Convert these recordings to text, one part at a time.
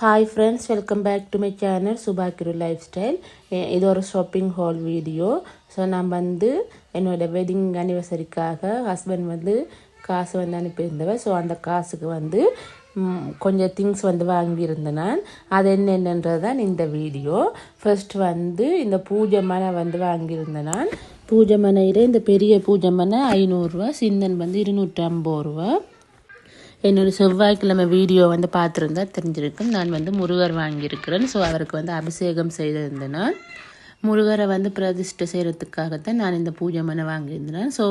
Hi friends welcome back to my channel சுபாக்கிரு life style இது ஒரு shopping hall video so நான் வந்து என்னோடய வெட்டிங் அனிவர்சரிக்காக ஹஸ்பண்ட் வந்து காசு வந்து அனுப்பியிருந்தவன் ஸோ அந்த காசுக்கு வந்து கொஞ்சம் திங்ஸ் வந்து வாங்கியிருந்தேன் நான். அது என்னென்னன்றது தான் இந்த வீடியோ ஃபர்ஸ்ட் வந்து இந்த பூஜை மனை வந்து வாங்கியிருந்தேன் நான். பூஜை மனையில் இந்த பெரிய பூஜை மனை ஐநூறுரூவா சிந்தன் வந்து இருநூற்றி ஐம்பது ரூபா. என்னோடய செவ்வாய்க்கிழமை வீடியோ வந்து பார்த்துருந்தா தெரிஞ்சிருக்கும். நான் வந்து முருகர் வாங்கியிருக்கிறேன். ஸோ அவருக்கு வந்து அபிஷேகம் செய்திருந்தேன் முருகரை வந்து பிரதிஷ்டை செய்கிறதுக்காகத்தான் நான் இந்த பூஜை மனை வாங்கியிருந்தேன். ஸோ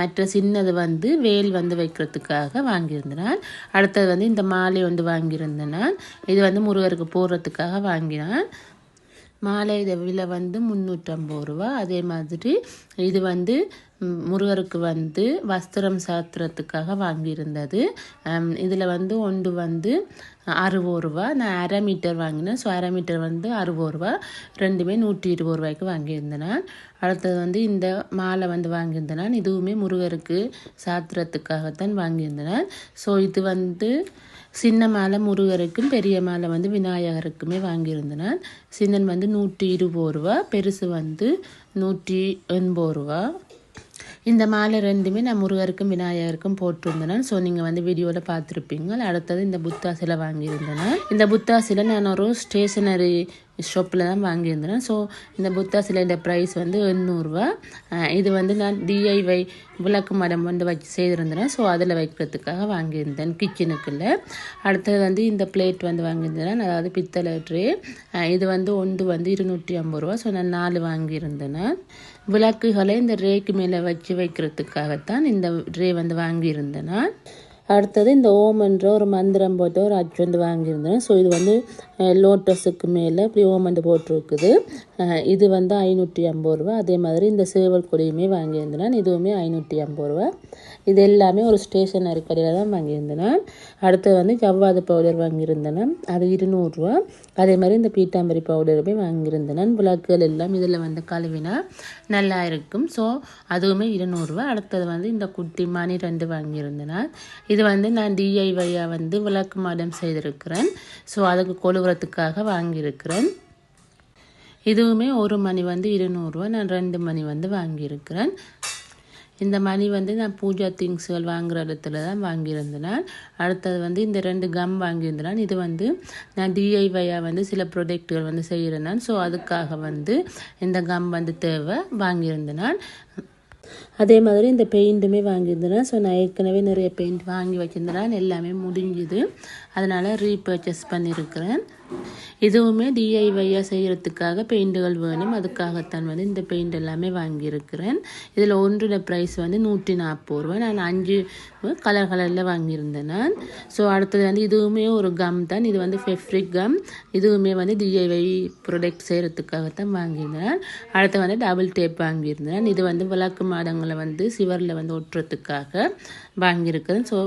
மற்ற சின்னது வந்து வேல் வந்து வைக்கிறதுக்காக வாங்கியிருந்தேன். அடுத்தது வந்து இந்த மாலை வந்து வாங்கியிருந்தேன். இது வந்து முருகருக்கு போடுறதுக்காக வாங்கினான். மாலை இதை விலை வந்து முந்நூற்றம்பது ரூபா. அதே மாதிரி இது வந்து முருகருக்கு வந்து வஸ்திரம் சாத்துறதுக்காக வாங்கியிருந்தது. இதில் வந்து ஒன்று வந்து அறுபது ரூபா நான் அரை மீட்டர் வாங்கினேன். ஸோ அரை மீட்டர் வந்து அறுபது ரூபா ரெண்டுமே நூற்றி இருபது ரூபாய்க்கு வாங்கியிருந்தேன் அடுத்தது வந்து இந்த மாலை வந்து வாங்கியிருந்தேன் இதுவுமே முருகருக்கு சாத்துறதுக்காகத்தான் வாங்கியிருந்தேன் ஸோ இது வந்து சின்ன மாலை முருகருக்கும் பெரிய மாலை வந்து விநாயகருக்குமே வாங்கியிருந்தேன் சின்னன் வந்து நூற்றி இருபது ரூபா பெருசு வந்து நூற்றி எண்பது ரூபா. இந்த மாலை ரெண்டுமே நான் முருகருக்கும் விநாயகருக்கும் போட்டிருந்தேன். ஸோ நீங்கள் வந்து வீடியோவில் பார்த்துருப்பீங்க. அடுத்தது இந்த புத்தா சிலை வாங்கியிருந்தேன். இந்த புத்தா சிலை நான் ஒரு ஸ்டேஷனரி ஷாப்பில் தான் வாங்கியிருந்தேன். ஸோ இந்த புத்தா சிலையோட ப்ரைஸ் வந்து எண்ணூறுரூவா இது வந்து நான் டிஐவை விளக்கு மடம் வந்து வச்சு செய்திருந்தேன். ஸோ அதில் வைக்கிறதுக்காக வாங்கியிருந்தேன் கிச்சனுக்குள்ள அடுத்தது வந்து இந்த பிளேட் வந்து வாங்கியிருந்தேன். அதாவது பித்தளை ட்ரே இது வந்து ஒன்று வந்து இருநூற்றி ஐம்பது ரூபா. ஸோ நான் நாலு வாங்கியிருந்தேன். விளக்குகளை இந்த ரேக்கு மேலே வச்சு வைக்கிறதுக்காகத்தான் இந்த ட்ரே வந்து வாங்கியிருந்தேன். அடுத்தது இந்த ஓமன்ற ஒரு மந்திரம் போட்டு ஒரு அச்சு வந்து வாங்கியிருந்தேன். ஸோ இது வந்து லோட்டஸுக்கு மேலே இப்படி ஓமண்டு போட்டிருக்குது. இது வந்து ஐநூற்றி ஐம்பது ரூபா அதே மாதிரி இந்த சேவல் கொடியுமே வாங்கியிருந்தேன். இதுவுமே ஐநூற்றி ஐம்பது ரூபா இது எல்லாமே ஒரு ஸ்டேஷனரி கடையில் தான் வாங்கியிருந்தேன். அடுத்தது வந்து ஜவ்வாது பவுடர் வாங்கியிருந்தேன். அது இருநூறுவா அதே மாதிரி இந்த பீட்டாம்பரி பவுடருமே வாங்கியிருந்தேன். விளக்குகள் எல்லாம் இதில் வந்து கழுவினா நல்லா இருக்கும். ஸோ அதுவுமே இருநூறுவா அடுத்தது வந்து இந்த குட்டி மணி ரெண்டு வாங்கியிருந்தேன். இது இது வந்து நான் டிஐ வழியாக வந்து விளக்கு மாடம் செய்திருக்கிறேன். ஸோ அதுக்கு கொழுவுறத்துக்காக வாங்கியிருக்கிறேன். இதுவுமே ஒரு மணி வந்து இருநூறுவா நான் ரெண்டு மணி வந்து வாங்கியிருக்கிறேன். இந்த மணி வந்து நான் பூஜா திங்ஸ்கள் வாங்குகிற இடத்துல தான் வாங்கியிருந்தேன். அடுத்தது வந்து இந்த ரெண்டு கம் வாங்கியிருந்தேன். இது வந்து நான் டிஐவையாக வந்து சில ப்ரொடக்ட்டுகள் வந்து செய்கிறேன். ஸோ அதுக்காக வந்து இந்த கம் வந்து தேவை வாங்கியிருந்தேன். அதே மாதிரி இந்த பெயிண்ட்டுமே வாங்கியிருந்தேன் ஸோ நான் ஏற்கனவே நிறைய பெயிண்ட் வாங்கி வச்சுருந்தேன் எல்லாமே முடிஞ்சுது. அதனால் ரீபர்ச்சேஸ் பண்ணியிருக்கிறேன். இதுவுமே டிஐவையாக செய்கிறதுக்காக பெயிண்டுகள் வேணும். அதுக்காகத்தான் வந்து இந்த பெயிண்ட் எல்லாமே வாங்கியிருக்கிறேன். இதில் ஒன்றோட ப்ரைஸ் வந்து நூற்றி நாற்பது ரூபா நான் அஞ்சு கலர் கலரில் வாங்கியிருந்தேன் நான். ஸோ அடுத்தது வந்து இதுவுமே ஒரு கம் தான். இது வந்து ஃபெஃப்ரிக் கம் இதுவுமே வந்து டிஐவை ப்ரொடக்ட் செய்கிறதுக்காகத்தான் வாங்கியிருந்தேன் அடுத்து வந்து டபுள் டேப் வாங்கியிருந்தேன். இது வந்து விளக்கு மாதங்களை வந்து சிவரில் வந்து ஒட்டுறதுக்காக வாங்கியிருக்கிறேன். ஸோ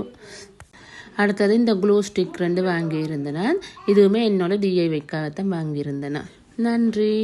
அடுத்தது இந்த க்ளோ ஸ்டிக் ரெண்டு வாங்கியிருந்தேன் இதுவுமே என்னோட டிஐவைக்காகத்தான் வாங்கியிருந்தேன் நன்றி.